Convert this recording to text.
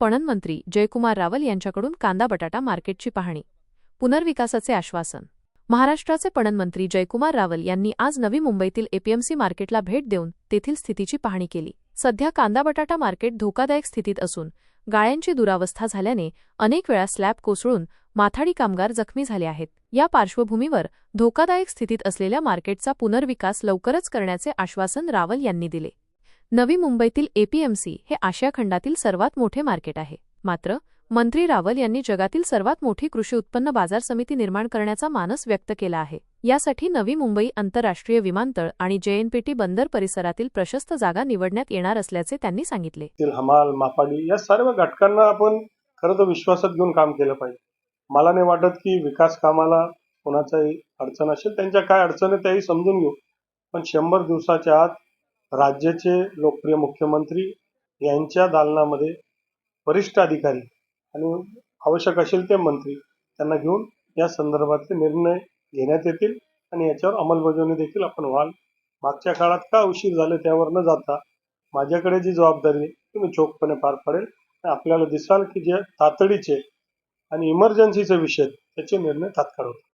पणन मंत्री जयकुमार रावल यांच्याकडून कांदा बटाटा मार्केटची पाहणी. पुनर्विकासाचे आश्वासन. महाराष्ट्राचे पणन मंत्री जयकुमार रावल यांनी आज नवी मुंबईतील एपीएमसी मार्केटला भेट देऊन तेथील स्थितीची पाहणी केली. सध्या कांदा बटाटा मार्केट धोकादायक स्थितीत असून गाळ्यांची दुरावस्था झाल्याने अनेक वेळा स्लॅब कोसळून माथाडी कामगार जखमी झाले आहेत. या पार्श्वभूमीवर धोकादायक स्थितीत असलेल्या मार्केटचा पुनर्विकास लवकरच करण्याचे आश्वासन रावल यांनी दिले. नवी मुंबईतील एपीएमसी हे आशिया खंडातील सर्वात मोठे मार्केट आहे. मात्र मंत्री रावल यांनी जगातील सर्वात मोठी कृषी उत्पन्न बाजार समिती निर्माण करण्याचा मानस व्यक्त केला आहे. यासाठी नवी मुंबई आंतरराष्ट्रीय विमानतळ आणि जेएनपीटी बंदर परिसरातील प्रशस्त जागा निवडण्यात येणार असल्याचे त्यांनी सांगितले. हमाल मापाडी या सर्व घटकांना आपण खरं तर विश्वासात घेऊन काम केलं पाहिजे. मला नाही वाटत की विकास कामाला कोणाचाही अडचण असेल. त्यांच्या काय अडचण आहे त्याही समजून घेऊ. पण शंभर दिवसाच्या आत राज्याचे लोकप्रिय मुख्यमंत्री यांच्या दालनामध्ये वरिष्ठ अधिकारी आणि आवश्यक असेल ते मंत्री त्यांना घेऊन या संदर्भातले निर्णय घेण्यात येतील आणि याच्यावर अंमलबजावणी देखील आपण व्हाल. मागच्या काळात का उशीर झाले त्यावर न जाता माझ्याकडे जी जबाबदारी आहे ती मी चोखपणे पार पाडेल. आपल्याला दिसाल की जे तातडीचे आणि इमर्जन्सीचे विषय त्याचे निर्णय तात्काळ होतील.